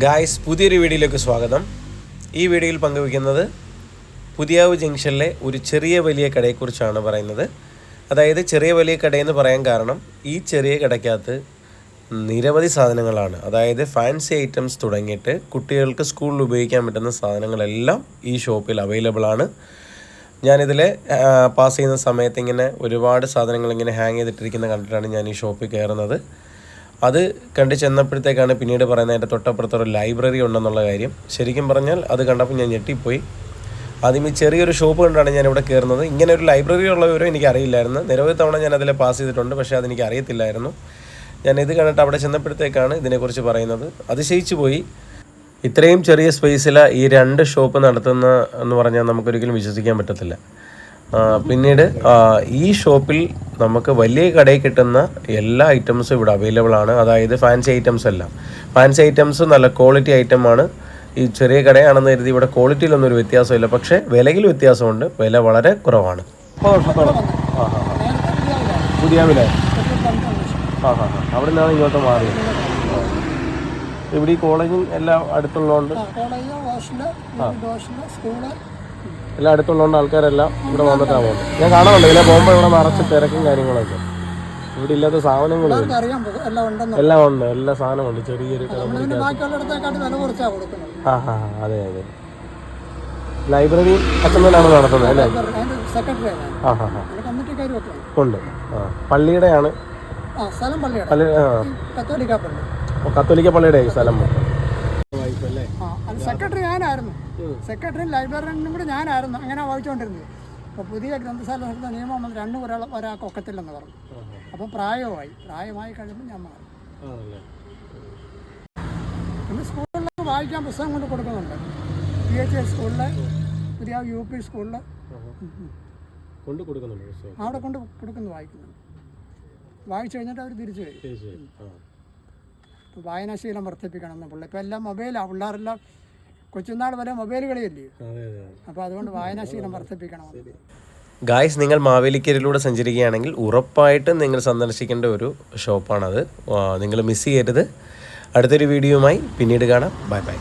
Guys പുതിയൊരു വീഡിയോയിലേക്ക് സ്വാഗതം. ഈ വീഡിയോയിൽ പങ്കുവയ്ക്കുന്നത് പുതിയാവ് ജംഗ്ഷനിലെ ഒരു ചെറിയ വലിയ കടയെക്കുറിച്ചാണ് പറയുന്നത്. അതായത് ചെറിയ വലിയ കടയെന്ന് പറയാൻ കാരണം ഈ ചെറിയ കടയ്ക്കകത്ത് നിരവധി സാധനങ്ങളാണ്. അതായത് ഫാൻസി ഐറ്റംസ് തുടങ്ങിയിട്ട് കുട്ടികൾക്ക് സ്കൂളിൽ ഉപയോഗിക്കാൻ പറ്റുന്ന സാധനങ്ങളെല്ലാം ഈ ഷോപ്പിൽ അവൈലബിൾ ആണ്. ഞാനിതിൽ പാസ് ചെയ്യുന്ന സമയത്ത് ഇങ്ങനെ ഒരുപാട് സാധനങ്ങൾ ഇങ്ങനെ ഹാങ് ചെയ്തിട്ടിരിക്കുന്ന കണ്ടിട്ടാണ് ഞാൻ ഈ ഷോപ്പിൽ കയറുന്നത്. അത് കണ്ടു ചെന്നപ്പോഴത്തേക്കാണ് പിന്നീട് പറയുന്നത് എന്റെ തൊട്ടപ്പുറത്തൊരു ലൈബ്രറി ഉണ്ടെന്നുള്ള കാര്യം. ശരിക്കും പറഞ്ഞാൽ അത് കണ്ടപ്പോൾ ഞാൻ ഞെട്ടിപ്പോയി. ആദ്യം ഈ ചെറിയൊരു ഷോപ്പ് കണ്ടാണ് ഞാൻ ഇവിടെ കയറുന്നത്. ഇങ്ങനെ ഒരു ലൈബ്രറി ഉള്ള വിവരം എനിക്ക് അറിയില്ലായിരുന്നു നിരവധി തവണ ഞാൻ അതിൽ പാസ് ചെയ്തിട്ടുണ്ട് പക്ഷേ അതെനിക്ക് അറിയത്തില്ലായിരുന്നു ഞാൻ ഇത് കണ്ടിട്ട് അവിടെ ചെന്നപ്പോഴത്തേക്കാണ് ഇതിനെക്കുറിച്ച് പറയുന്നത്. അതിശയിച്ചു പോയി. ഇത്രയും ചെറിയ സ്പേസിൽ ഈ രണ്ട് ഷോപ്പ് നടത്തുന്ന എന്ന് പറഞ്ഞാൽ നമുക്കൊരിക്കലും വിശ്വസിക്കാൻ പറ്റത്തില്ല. പിന്നീട് ഈ ഷോപ്പിൽ നമുക്ക് വലിയ കടയിൽ കിട്ടുന്ന എല്ലാ ഐറ്റംസും ഇവിടെ അവൈലബിൾ ആണ്. അതായത് ഫാൻസി ഐറ്റംസ് എല്ലാം. ഫാൻസി ഐറ്റംസ് നല്ല ക്വാളിറ്റി ഐറ്റം ആണ്. ഈ ചെറിയ കടയാണെന്ന് കരുതി ഇവിടെ ക്വാളിറ്റിയിലൊന്നും ഒരു വ്യത്യാസമില്ല. പക്ഷേ വിലയിൽ വ്യത്യാസമുണ്ട്. വില വളരെ കുറവാണ്. പുതിയ വില ആ ഹാ ഹാ അവിടെ നിന്നാണ് ഇങ്ങോട്ട് മാറിയത്. ഇവിടെ ഈ കോളേജും എല്ലാം അടുത്തുള്ളതുകൊണ്ട്? എല്ലാം അടുത്തുള്ളതുകൊണ്ട് ആൾക്കാരെല്ലാം ഇവിടെ വന്നിട്ടാണ് പോകുന്നത്. ഞാൻ കാണാറുണ്ട് ഇതിലെ പോകുമ്പോൾ ഇവിടെ നിറച്ച് തിരക്കും കാര്യങ്ങളൊക്കെ. ഇവിടെ ഇല്ലാത്ത സാധനങ്ങളും പോകും. എല്ലാം ഉണ്ട് എല്ലാ സാധനവും ഉണ്ട്. ചെറിയൊരു ആ ഹാ അതെ അതെ. ലൈബ്രറി അച്ഛനാണ് നടത്തുന്നത് അല്ലേ? ആ ഹാ ഉണ്ട്. ആ പള്ളിയുടെയാണ്. കത്തോലിക്ക പള്ളിയുടെ സ്ഥലം. അല്ലേ അത് സെക്രട്ടറി ഞാനായിരുന്നു. സെക്രട്ടറിയും ലൈബ്രറിയനും കൂടെ ഞാനായിരുന്നു അങ്ങനെ വായിച്ചുകൊണ്ടിരുന്നത് അപ്പോൾ പുതിയ ഗ്രന്ഥശാല നടത്തുന്ന നിയമം വന്ന് രണ്ടും ഒരാൾ ഒരാൾക്ക് ഒക്കത്തില്ലെന്ന് പറഞ്ഞു. അപ്പം പ്രായമായി. പ്രായമായി കഴിയുമ്പോൾ ഞാൻ മാറി. പിന്നെ സ്കൂളിലൊക്കെ വായിക്കാൻ പുസ്തകം കൊണ്ട് കൊടുക്കുന്നുണ്ട്. പി എച്ച് എസ് സ്കൂളിൽ പുതിയ യു പി സ്കൂളിൽ കൊണ്ട് കൊടുക്കുന്നുണ്ട് അവിടെ കൊണ്ട് കൊടുക്കുന്നു വായിക്കുന്നുണ്ട്. വായിച്ചു കഴിഞ്ഞിട്ട് അവർ തിരിച്ചു വരും. വായനാശീലം വർദ്ധിപ്പിക്കണം എന്ന് ഇപ്പം എല്ലാം മൊബൈലാണ് പിള്ളേരെല്ലാം കൊച്ചുനാൾ വരെ മൊബൈൽ കളിയല്ലേ? അപ്പോൾ അതുകൊണ്ട് വായനാശീലം വർദ്ധിപ്പിക്കണം ഗായ്സ് നിങ്ങൾ മാവേലിക്കരയിലൂടെ സഞ്ചരിക്കുകയാണെങ്കിൽ ഉറപ്പായിട്ടും നിങ്ങൾ സന്ദർശിക്കേണ്ട ഒരു ഷോപ്പാണത്. നിങ്ങൾ മിസ് ചെയ്യരുത്. അടുത്തൊരു വീഡിയോയുമായി പിന്നീട് കാണാം. Bye bye.